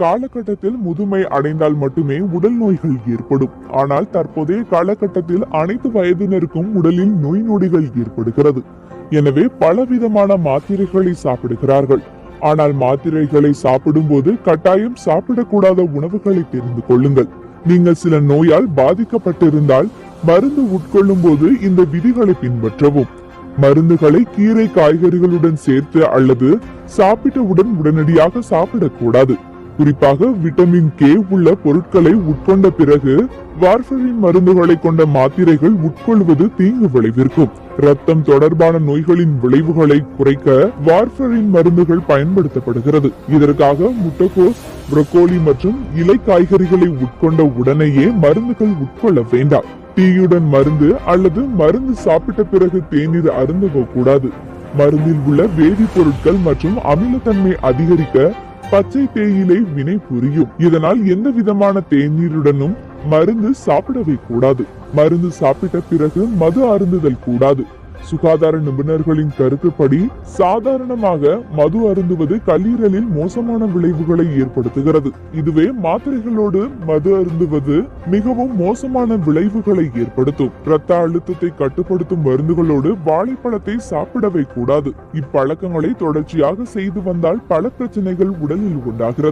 காலகட்டத்தில் முதுமை அடைந்தால் மட்டுமே உடல் நோய்கள் ஏற்படும். ஆனால் தற்போதைய காலகட்டத்தில் அனைத்து வயதினருக்கும் உடலில் நோய் நொடிகள் ஏற்படுகிறது. எனவே பலவிதமான மாத்திரைகளை சாப்பிடுகிறார்கள். ஆனால் மாத்திரைகளை சாப்பிடும்போது கட்டாயம் சாப்பிடக்கூடாத உணவுகளை தெரிந்து கொள்ளுங்கள். நீங்கள் சில நோயால் பாதிக்கப்பட்டிருந்தால் மருந்து உட்கொள்ளும் போது இந்த விதிகளை பின்பற்றவும். மருந்துகளை கீரை காய்கறிகளுடன் சேர்த்து அல்லது சாப்பிட்டவுடன் உடனடியாக சாப்பிடக்கூடாது. குறிப்பாக விட்டமின் கே உள்ள பொருட்களை உட்கொண்ட பிறகு வார்ஃபரின் மருந்துகளை கொண்ட மாத்திரைகள் உட்கொள்வது தீங்கு விளைவிற்கும் ரத்தம் தொடர்பான நோய்களின் விளைவுகளை குறைக்க வார்ஃபரின் மருந்துகள் பயன்படுத்தப்படுகிறது. இதற்காக முட்டைக்கோஸ் புரோக்கோலி மற்றும் இலை காய்கறிகளை உட்கொண்ட உடனேயே மருந்துகள் உட்கொள்ள வேண்டாம். டீயுடன் மருந்து அல்லது மருந்து சாப்பிட்ட பிறகு தேநீர் அருந்தவோ கூடாது. மருந்தில் உள்ள வேதிப்பொருட்கள் மற்றும் அமிலத்தன்மை அதிகரிக்க பச்சை தேயிலை வினை புரியும். இதனால் எந்த விதமான தேநீருடனும் மருந்து சாப்பிடவே கூடாது. மருந்து சாப்பிட்ட பிறகு மது அருந்துதல் கூடாது. சுகாதார நிபுணர்களின் கருத்துப்படி சாதாரணமாக மது அருந்துவது கல்லீரலில் மோசமான விளைவுகளை ஏற்படுத்துகிறது. இதுவே மாத்திரைகளோடு மது அருந்துவது மிகவும் மோசமான விளைவுகளை ஏற்படுத்தும். இரத்த அழுத்தத்தை கட்டுப்படுத்தும் மருந்துகளோடு வாழைப்பழத்தை சாப்பிடவே கூடாது. இப்பழக்கங்களை தொடர்ச்சியாக செய்து வந்தால் பல பிரச்சனைகள் உடலில் உண்டாகிறது.